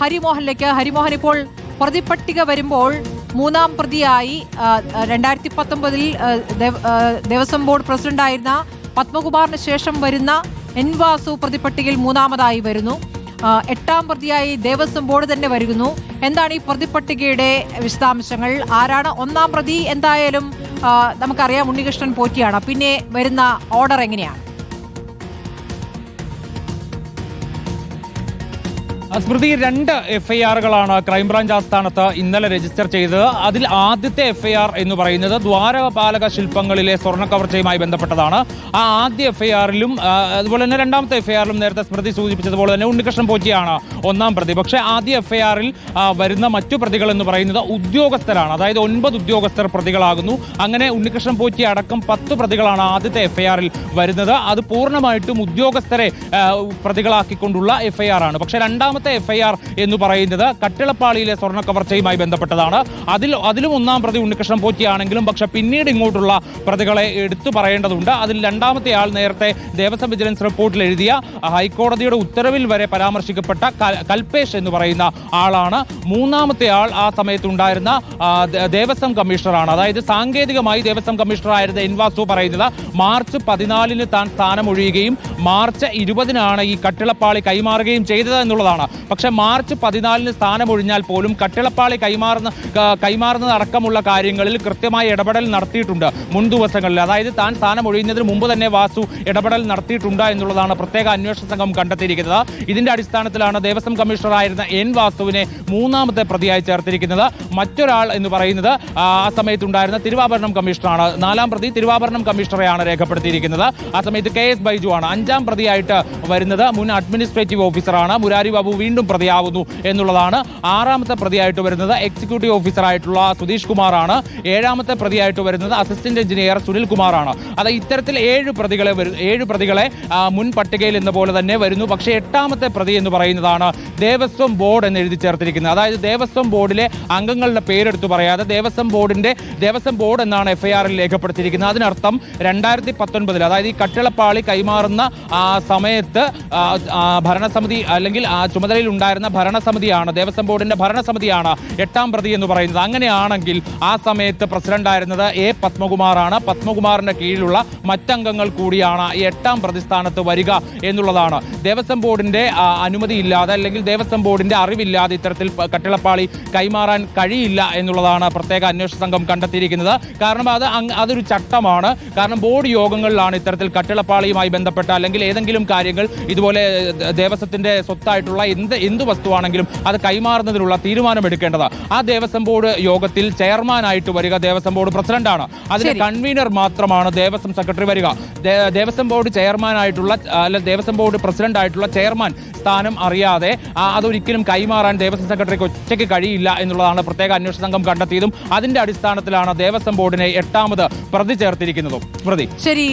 ഹരിമോഹനിലേക്ക്. ഹരിമോഹൻ ഇപ്പോൾ പ്രതിപട്ടിക വരുമ്പോൾ മൂന്നാം പ്രതിയായി. രണ്ടായിരത്തി പത്തൊമ്പതിൽ ദേവസ്വം ബോർഡ് പ്രസിഡന്റായിരുന്ന പത്മകുമാറിന് ശേഷം വരുന്ന എൻ വാസു പ്രതിപട്ടികയിൽ മൂന്നാമതായി വരുന്നു. എട്ടാം പ്രതിയായി ദേവസ്വം ബോർഡ് തന്നെ വരുന്നു. എന്താണ് ഈ പ്രതിപട്ടികയുടെ വിശദാംശങ്ങൾ? ആരാണ് ഒന്നാം പ്രതി? എന്തായാലും നമുക്കറിയാം ഉണ്ണികൃഷ്ണൻ പോറ്റിയാണ്. പിന്നെ വരുന്ന ഓർഡർ എങ്ങനെയാണ്? സ്മൃതി രണ്ട് എഫ് ഐ ആറുകളാണ് ക്രൈംബ്രാഞ്ച് ആസ്ഥാനത്ത് ഇന്നലെ രജിസ്റ്റർ ചെയ്തത്. അതിൽ ആദ്യത്തെ എഫ് ഐ ആർ എന്ന് പറയുന്നത് ദ്വാരപാലക ശില്പങ്ങളിലെ സ്വർണ കവർച്ചയുമായി ബന്ധപ്പെട്ടതാണ്. ആ ആദ്യ എഫ് ഐ ആറിലും അതുപോലെ തന്നെ രണ്ടാമത്തെ എഫ് ഐ ആറിലും നേരത്തെ സ്മൃതി സൂചിപ്പിച്ചതുപോലെ തന്നെ ഉണ്ണികൃഷ്ണൻ പോറ്റിയാണ് ഒന്നാം പ്രതി. പക്ഷേ ആദ്യ എഫ് ഐ ആറിൽ വരുന്ന മറ്റു പ്രതികൾ എന്ന് പറയുന്നത് ഉദ്യോഗസ്ഥരാണ്. അതായത് ഒൻപത് ഉദ്യോഗസ്ഥർ പ്രതികളാകുന്നു. അങ്ങനെ ഉണ്ണികൃഷ്ണൻ പോറ്റി അടക്കം പത്ത് പ്രതികളാണ് ആദ്യത്തെ എഫ് ഐ ആറിൽ വരുന്നത്. അത് പൂർണമായിട്ടും ഉദ്യോഗസ്ഥരെ പ്രതികളാക്കിക്കൊണ്ടുള്ള എഫ് ഐ ആർ ആണ്. പക്ഷേ രണ്ടാമത്തെ എഫ് ഐ ആർ എന്ന് പറയുന്നത് കട്ടിളപ്പാളിയിലെ സ്വർണ കവർച്ചയുമായി ബന്ധപ്പെട്ടതാണ്. അതിൽ അതിലും ഒന്നാം പ്രതി ഉണ്ണികൃഷ്ണൻ പോറ്റിയാണെങ്കിലും പക്ഷെ പിന്നീട് ഇങ്ങോട്ടുള്ള പ്രതികളെ എടുത്തു പറയേണ്ടതുണ്ട്. അതിൽ രണ്ടാമത്തെ ആൾ നേരത്തെ ദേവസ്വം വിജിലൻസ് റിപ്പോർട്ടിൽ എഴുതിയ ഹൈക്കോടതിയുടെ ഉത്തരവിൽ വരെ പരാമർശിക്കപ്പെട്ട കൽ- കൽപേഷ് എന്ന് പറയുന്ന ആളാണ്. മൂന്നാമത്തെ ആൾ ആ സമയത്തുണ്ടായിരുന്ന ദേവസ്വം കമ്മീഷണറാണ്. അതായത് സാങ്കേതികമായി ദേവസ്വം കമ്മീഷണറായിരുന്ന എൻ വാസു പറയുന്നത് മാർച്ച് പതിനാലിന് താൻ സ്ഥാനമൊഴിയുകയും മാർച്ച് ഇരുപതിനാണ് ഈ കട്ടിളപ്പാളി കൈമാറുകയും ചെയ്തത് എന്നുള്ളതാണ്. പക്ഷേ മാർച്ച് പതിനാലിന് സ്ഥാനമൊഴിഞ്ഞാൽ പോലും കട്ടിളപ്പാളി കൈമാറുന്ന കൈമാറുന്നതടക്കമുള്ള കാര്യങ്ങളിൽ കൃത്യമായ ഇടപെടൽ നടത്തിയിട്ടുണ്ട് മുൻ ദിവസങ്ങളിൽ അതായത് താൻ സ്ഥാനമൊഴിയുന്നതിന് മുമ്പ് തന്നെ വാസു ഇടപെടൽ നടത്തിയിട്ടുണ്ട് എന്നുള്ളതാണ് പ്രത്യേക അന്വേഷണ സംഘം കണ്ടെത്തിയിരിക്കുന്നത്. ഇതിന്റെ അടിസ്ഥാനത്തിലാണ് ദേവസ്വം കമ്മീഷണറായിരുന്ന എൻ വാസുവിനെ മൂന്നാമത്തെ പ്രതിയായി ചേർത്തിരിക്കുന്നത് മറ്റൊരാൾ എന്ന് പറയുന്നത് ആ സമയത്തുണ്ടായിരുന്ന തിരുവാഭരണം കമ്മീഷണറാണ്. നാലാം പ്രതി തിരുവാഭരണം കമ്മീഷണറെയാണ് രേഖപ്പെടുത്തിയിരിക്കുന്നത്. ആ സമയത്ത് കെ എസ് ബൈജു ആണ് അഞ്ചാം പ്രതിയായിട്ട് വരുന്നത്. മുൻ അഡ്മിനിസ്ട്രേറ്റീവ് ഓഫീസറാണ്. മുരാരി ബാബു വീണ്ടും പ്രതിയാവുന്നു എന്നുള്ളതാണ് ആറാമത്തെ പ്രതിയായിട്ട് വരുന്നത് എക്സിക്യൂട്ടീവ് ഓഫീസറായിട്ടുള്ള സുധീഷ് കുമാറാണ്. ഏഴാമത്തെ പ്രതിയായിട്ട് വരുന്നത് അസിസ്റ്റന്റ് എഞ്ചിനീയർ സുനിൽ കുമാറാണ്. അത് ഇത്തരത്തിൽ ഏഴ് പ്രതികളെ ഏഴ് പ്രതികളെ മുൻ പട്ടികയിൽ എന്ന പോലെ തന്നെ വരുന്നു. പക്ഷേ എട്ടാമത്തെ പ്രതി എന്ന് പറയുന്നതാണ് ദേവസ്വം ബോർഡ് എന്ന് എഴുതി ചേർത്തിരിക്കുന്നത്. അതായത് ദേവസ്വം ബോർഡിലെ അംഗങ്ങളുടെ പേരെടുത്ത് പറയാതെ ദേവസ്വം ബോർഡിന്റെ ദേവസ്വം ബോർഡ് എന്നാണ് എഫ്ഐആറിൽ രേഖപ്പെടുത്തിയിരിക്കുന്നത്. അതിനർത്ഥം രണ്ടായിരത്തി പത്തൊൻപതിൽ അതായത് ഈ കട്ടിളപ്പാളി കൈമാറുന്ന സമയത്ത് ഭരണസമിതി അല്ലെങ്കിൽ ആ ചുമതലയിൽ ഉണ്ടായിരുന്ന ഭരണസമിതിയാണ് ദേവസ്വം ബോർഡിന്റെ ഭരണസമിതിയാണ് എട്ടാം പ്രതി എന്ന് പറയുന്നത്. അങ്ങനെയാണെങ്കിൽ ആ സമയത്ത് പ്രസിഡന്റ് ആയിരുന്നത് എ പത്മകുമാറാണ്. പത്മകുമാറിന്റെ കീഴിലുള്ള മറ്റംഗങ്ങൾ കൂടിയാണ് ഈ എട്ടാം പ്രതിസ്ഥാനത്ത് വരിക എന്നുള്ളതാണ്. ദേവസ്വം ബോർഡിന്റെ അനുമതി അനുമതിയില്ലാതെ അല്ലെങ്കിൽ ദേവസ്വം ബോർഡിന്റെ അറിവില്ലാതെ ഇത്തരത്തിൽ കട്ടിളപ്പാളി കൈമാറാൻ കഴിയില്ല എന്നുള്ളതാണ് പ്രത്യേക അന്വേഷണ സംഘം കണ്ടെത്തിയിരിക്കുന്നത്. കാരണം അത് അതൊരു ചട്ടമാണ്. കാരണം ബോർഡ് യോഗങ്ങളിലാണ് ഇത്തരത്തിൽ കട്ടിളപ്പാളിയുമായി ബന്ധപ്പെട്ട അല്ലെങ്കിൽ ഏതെങ്കിലും കാര്യങ്ങൾ ഇതുപോലെ ദേവസ്വത്തിന്റെ സ്വത്തായിട്ടുള്ള എന്ത് എന്ത് വസ്തുവാണെങ്കിലും അത് കൈമാറുന്നതിനുള്ള തീരുമാനമെടുക്കേണ്ടത്. ആ ദേവസ്വം ബോർഡ് യോഗത്തിൽ ചെയർമാനായിട്ട് വരിക ദേവസ്വം ബോർഡ് പ്രസിഡന്റാണ്. അതിന്റെ ശരി. കൺവീനർ മാത്രമാണ് ദേവസ്വം സെക്രട്ടറി വരിക. ദേവസ്വം ബോർഡ് ചെയർമാനായിട്ടുള്ള അല്ല ദേവസ്വം ബോർഡ് പ്രസിഡന്റ് ആയിട്ടുള്ള ചെയർമാൻ സ്ഥാനം അറിയാതെ അതൊരിക്കലും കൈമാറാൻ ദേവസ്വം സെക്രട്ടറിക്ക് ഒറ്റയ്ക്ക് കഴിയില്ല എന്നുള്ളതാണ് പ്രത്യേക അന്വേഷണ സംഘം കണ്ടെത്തിയതും. അതിന്റെ അടിസ്ഥാനത്തിലാണ് ദേവസ്വം ബോർഡിനെ എട്ടാമത് പ്രതി ചേർത്തിരിക്കുന്നതും. പ്രതി. ശരി.